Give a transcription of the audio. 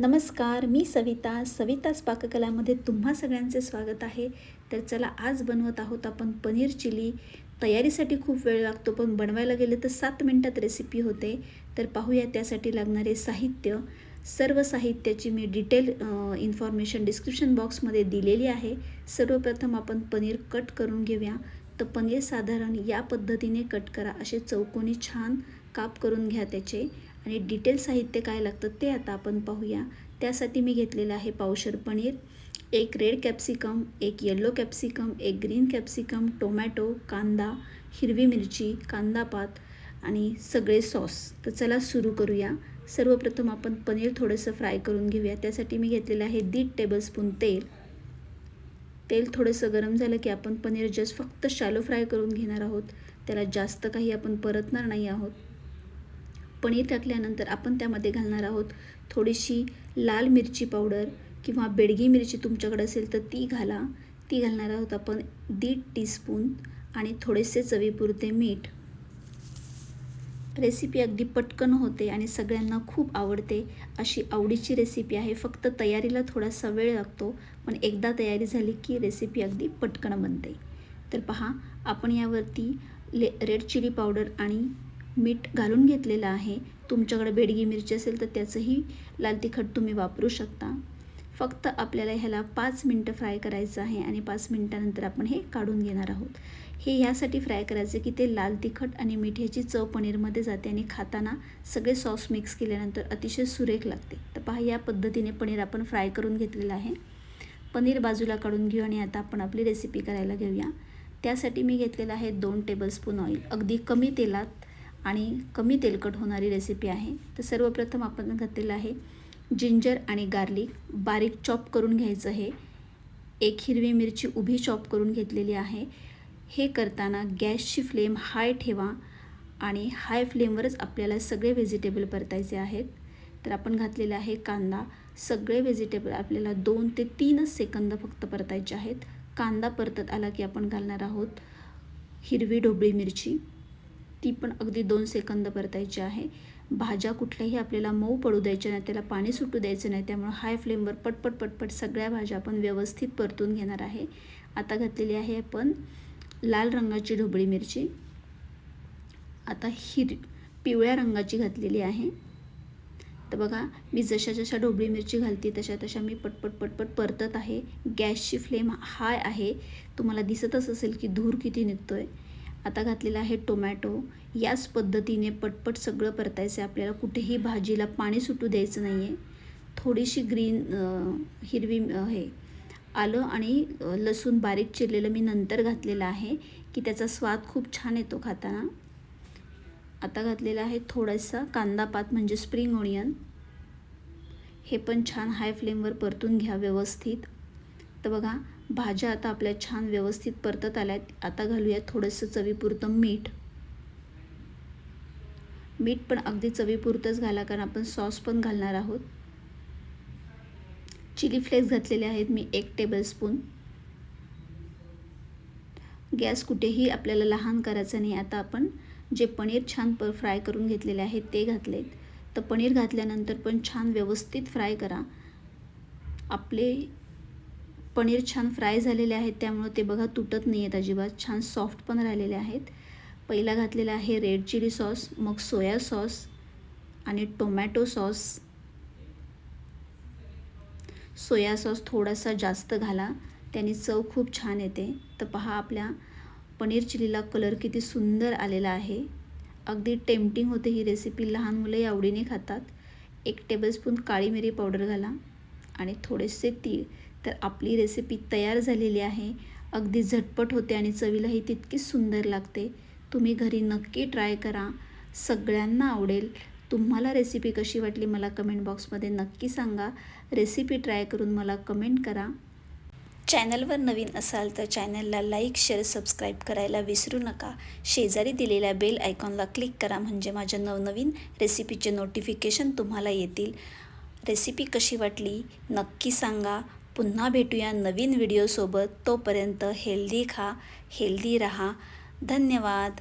नमस्कार मी सविता. सविताच पाककलामध्ये तुम्हा सगळ्यांचे स्वागत आहे. तर चला आज बनवत आहोत आपण पनीर चिली. तयारीसाठी खूप वेळ लागतो पण बनवायला गेले तर सात मिनटात रेसिपी होते. तर पाहूया त्यासाठी लागणारे साहित्य. सर्व साहित्याची मी डिटेल इन्फॉर्मेशन डिस्क्रिप्शन बॉक्समध्ये दिलेली आहे. सर्वप्रथम आपण पनीर कट करून घेऊया. तर पनीर साधारण या पद्धतीने कट करा. असे चौकोनी छान काप करून घ्या त्याचे. आणि डिटेल साहित्य काय लागतं ते आता आपण पाहूया. त्यासाठी मी घेतलेलं आहे पावशर पनीर एक रेड कॅप्सिकम एक येल्लो कॅप्सिकम एक ग्रीन कॅप्सिकम टोमॅटो कांदा हिरवी मिरची कांदापात आणि सगळे सॉस. तर चला सुरू करूया. सर्वप्रथम आपण पनीर थोडंसं फ्राय करून घेऊया. त्यासाठी मी घेतलेलं आहे दीड टेबलस्पून तेल. तेल थोडंसं गरम झालं की आपण पनीर जस्ट फक्त शॅलो फ्राय करून घेणार आहोत. त्याला जास्त काही आपण परतणार नाही आहोत. पनीर टाकल्यानंतर आपण त्यामध्ये घालणार आहोत थोडीशी लाल मिरची पावडर किंवा बेडगी मिरची तुमच्याकडे असेल तर ती घाला. ती घालणार आहोत आपण दीड टीस्पून आणि थोडेसे चवीपुरते मीठ. रेसिपी अगदी पटकन होते आणि सगळ्यांना खूप आवडते. अशी आवडीची रेसिपी आहे. फक्त तयारीला थोडासा वेळ लागतो पण एकदा तयारी झाली की रेसिपी अगदी पटकन बनते. तर पहा आपण यावरती ले रेड चिली पावडर आणि मीठ घालून घेतलेलं आहे. तुमच्याकडे बेडगी मिरची असेल तर त्याचंही लाल तिखट तुम्ही वापरू शकता. फक्त आपल्याला ह्याला पाच मिनटं फ्राय करायचं आहे आणि पाच मिनटानंतर आपण हे काढून घेणार आहोत. हे ह्यासाठी फ्राय करायचं की ते लाल तिखट आणि मीठ ह्याची चव पनीरमध्ये जाते आणि खाताना सगळे सॉस मिक्स केल्यानंतर अतिशय सुरेख लागते. तर पहा या पद्धतीने पनीर आपण फ्राय करून घेतलेलं आहे. पनीर बाजूला काढून घेऊ आणि आता आपण आपली रेसिपी करायला घेऊया. त्यासाठी मी घेतलेलं आहे दोन टेबलस्पून ऑइल. अगदी कमी तेलात आणि कमी तेलकट होणारी रेसिपी आहे. तर सर्वप्रथम आपण घातलेलं आहे जिंजर आणि गार्लिक बारीक चॉप करून घ्यायचं आहे एक हिरवी मिरची उभी चॉप करून घेतलेली आहे. हे करताना गॅसची फ्लेम हाय ठेवा आणि हाय फ्लेमवरच आपल्याला सगळे व्हेजिटेबल परतायचे आहेत. तर आपण घातलेले आहे कांदा. सगळे व्हेजिटेबल आपल्याला दोन ते तीनच सेकंद फक्त परतायचे आहेत. कांदा परतत आला की आपण घालणार आहोत हिरवी ढोबळी मिरची. ती पण अगदी दोन सेकंद परतायची आहे. भाज्या कुठल्याही आपल्याला मऊ पडू द्यायच्या नाही त्याला पाणी सुटू द्यायचं नाही त्यामुळे हाय फ्लेमवर पटपट पटपट सगळ्या भाज्या आपण व्यवस्थित परतून घेणार आहे. आता घातलेली आहे आपण लाल रंगाची ढोबळी मिरची. आता हिर पिवळ्या रंगाची घातलेली आहे. तर बघा मी जशा जशा ढोबळी मिरची घालते तशा तशा मी पटपट पटपट परतत आहे. गॅसची फ्लेम हाय आहे. तुम्हाला दिसतच असेल की धूर किती निघतो आहे आता घातलेला आहे टोमॅटो. याच पद्धतीने पटपट सगळं परतायचं आहे आपल्याला. कुठेही भाजीला पाणी सुटू द्यायचं नाही आहे थोडीशी ग्रीन हिरवी हे आलं आणि लसूण बारीक चिरलेलं मी नंतर घातलेलं आहे की त्याचा स्वाद खूप छान येतो खाताना. आता घातलेला आहे थोडासा कांदा पात म्हणजे स्प्रिंग ओनियन हे पण छान हाय फ्लेमवर परतून घ्या व्यवस्थित. तर बघा भाज्या आता आपल्या छान व्यवस्थित परतत आल्यात. आता घालूया थोडंसं चवीपुरतं मीठ. मीठ पण अगदी चवीपुरतंच घाला कारण आपण सॉस पण घालणार आहोत. चिली फ्लेक्स घातलेले आहेत मी एक टेबलस्पून. गॅस कुठेही आपल्याला लहान करायचं नाही. आता आपण जे पनीर छान प फ्राय करून घेतलेले आहेत ते घातलेत. तर पनीर घातल्यानंतर पण छान व्यवस्थित फ्राय करा. आपले पनीर छान फ्राय झालेले आहेत त्यामुळं ते बघा तुटत नाही आहेत अजिबात. छान सॉफ्ट पण राहिलेले आहेत. पहिला घातलेला आहे रेड चिली सॉस मग सोया सॉस आणि टोमॅटो सॉस सोया सॉस थोडासा जास्त घाला त्याने चव खूप छान येते. तर पहा आपल्या पनीर चिलीला कलर किती सुंदर आलेला आहे. अगदी टेम्पटिंग होते ही रेसिपी लहान मुलंही आवडीने खातात. एक टेबलस्पून काळी मिरी पावडर घाला आणि थोडेसे तीळ तर आपली रेसिपी तयार झालेली आहे. अगदी झटपट होते आणि चवीलाही तितकीच सुंदर लागते. तुम्ही घरी नक्की ट्राय करा. सगळ्यांना आवडेल. तुम्हाला रेसिपी कशी वाटली मला कमेंट बॉक्समध्ये नक्की सांगा. रेसिपी ट्राय करून मला कमेंट करा. चॅनलवर नवीन असाल तर चॅनलला लाईक शेअर सबस्क्राईब करायला विसरू नका. शेजारी दिलेल्या बेल आयकॉनला क्लिक करा म्हणजे माझ्या नवनवीन रेसिपीचे नोटिफिकेशन तुम्हाला येतील. रेसिपी कशी वाटली नक्की सांगा. पुन्हा भेटूया नवीन व्हिडिओसोबत तोपर्यंत हेल्दी खा हेल्दी रहा. धन्यवाद.